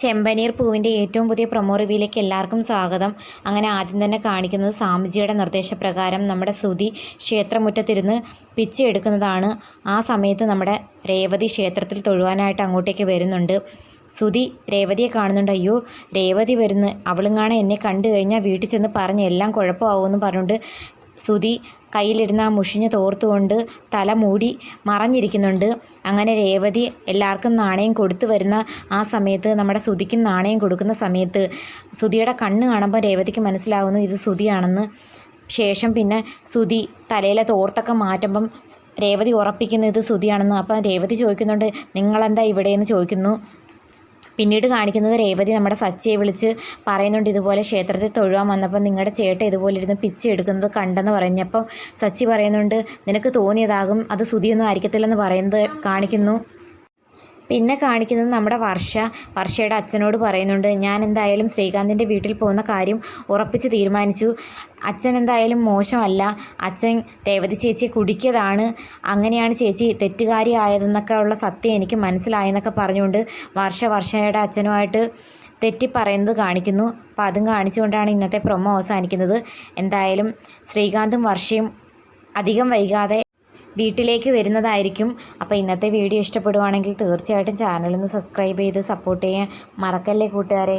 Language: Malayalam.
ചെമ്പനീർ പൂവിന്റെ ഏറ്റവും പുതിയ പ്രൊമോ റിവ്യൂയിലേക്ക് എല്ലാവർക്കും സ്വാഗതം. അങ്ങനെ ആദ്യം തന്നെ കാണിക്കുന്നത് സ്വാമിജിയുടെ നിർദ്ദേശപ്രകാരം നമ്മുടെ സുതി ക്ഷേത്രമുറ്റത്തിരുന്ന് പിച്ചി എടുക്കുന്നതാണ്. ആ സമയത്ത് നമ്മുടെ രേവതി ക്ഷേത്രത്തിൽ തൊഴുവാനായിട്ട് അങ്ങോട്ടേക്ക് വരുന്നുണ്ട്. സുതി രേവതിയെ കാണുന്നുണ്ട്. അയ്യോ രേവതി വരുന്നു. കാണാൻ എന്നെ കണ്ടു കഴിഞ്ഞാൽ വീട്ടിൽ ചെന്ന് പറഞ്ഞ് എല്ലാം കുഴപ്പമാവുമെന്ന് പറഞ്ഞുകൊണ്ട് സുതി കയ്യിലിരുന്ന ആ മുഷിഞ്ഞ തോർത്തുകൊണ്ട് തല മൂടി മറഞ്ഞിരിക്കുന്നുണ്ട്. അങ്ങനെ രേവതി എല്ലാവർക്കും നാണയം കൊടുത്തു വരുന്ന ആ സമയത്ത് നമ്മുടെ സുതിക്കും നാണയം കൊടുക്കുന്ന സമയത്ത് സുതിയുടെ കണ്ണ് കാണുമ്പോൾ രേവതിക്ക് മനസ്സിലാവുന്നു ഇത് സുതിയാണെന്ന് ശേഷം പിന്നെ സുതി തലയിലെ തോർത്തൊക്കെ മാറ്റുമ്പം രേവതി ഉറപ്പിക്കുന്നത് ഇത് സുതിയാണെന്ന് അപ്പം രേവതി ചോദിക്കുന്നുണ്ട് നിങ്ങളെന്താ ഇവിടെയെന്ന് ചോദിക്കുന്നു? പിന്നീട് കാണിക്കുന്നത് രേവതി നമ്മുടെ സച്ചിയെ വിളിച്ച് പറയുന്നുണ്ട് ഇതുപോലെ ക്ഷേത്രത്തിൽ തൊഴുവാൻ വന്നപ്പോൾ നിങ്ങളുടെ ചേട്ട ഇതുപോലെ ഇരുന്ന് പിച്ച് എടുക്കുന്നത് കണ്ടെന്ന് പറഞ്ഞപ്പോൾ സച്ചി പറയുന്നുണ്ട് നിനക്ക് തോന്നിയതാകും അത് സുതിയൊന്നും ആയിരിക്കത്തില്ലെന്ന് പറയുന്നത് കാണിക്കുന്നു. പിന്നെ കാണിക്കുന്നത് നമ്മുടെ വർഷ. വർഷയുടെ അച്ഛനോട് പറയുന്നുണ്ട് ഞാൻ എന്തായാലും ശ്രീകാന്തിന്റെ വീട്ടിൽ പോകുന്ന കാര്യം ഉറപ്പിച്ച് തീരുമാനിച്ചു. അച്ഛൻ എന്തായാലും മോശമല്ല. അച്ഛൻ രേവതി ചേച്ചിയെ കുടിക്കിയതാണ്. അങ്ങനെയാണ് ചേച്ചി തെറ്റുകാരി ആയതെന്നൊക്കെ ഉള്ള സത്യം എനിക്ക് മനസ്സിലായെന്നൊക്കെ പറഞ്ഞുകൊണ്ട് വർഷ വർഷയുടെ അച്ഛനുമായിട്ട് തെറ്റി പറയുന്നത് കാണിക്കുന്നു. അപ്പോൾ അതും കാണിച്ചുകൊണ്ടാണ് ഇന്നത്തെ പ്രൊമോ അവസാനിക്കുന്നത്. എന്തായാലും ശ്രീകാന്തും വർഷയും അധികം വൈകാതെ വീട്ടിലേക്ക് വരുന്നതായിരിക്കും. അപ്പോൾ ഇന്നത്തെ വീഡിയോ ഇഷ്ടപ്പെടുവാണെങ്കിൽ തീർച്ചയായിട്ടും ചാനലൊന്ന് സബ്സ്ക്രൈബ് ചെയ്ത് സപ്പോർട്ട് ചെയ്യാൻ മറക്കല്ലേ കൂട്ടുകാരെ?